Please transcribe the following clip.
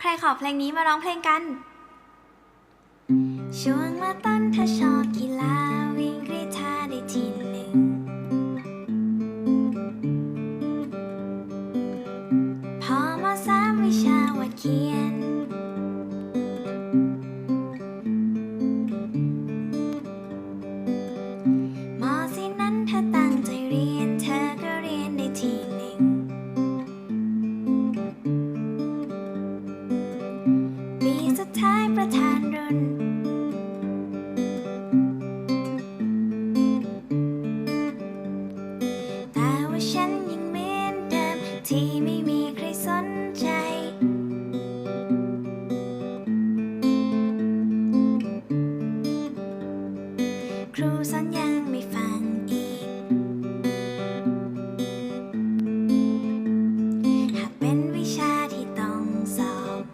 ใครขอเพลงนี้มาร้องเพลงกันช่วงมาตั้นถ้าชอบกีฬา สุดท้ายประธานรุ่น แต่ว่าฉันยังเหมือนเดิม ที่ไม่มีใครสนใจ ครูสอนยังไม่ฟังอีก หาเป็นวิชาที่ต้องสอบ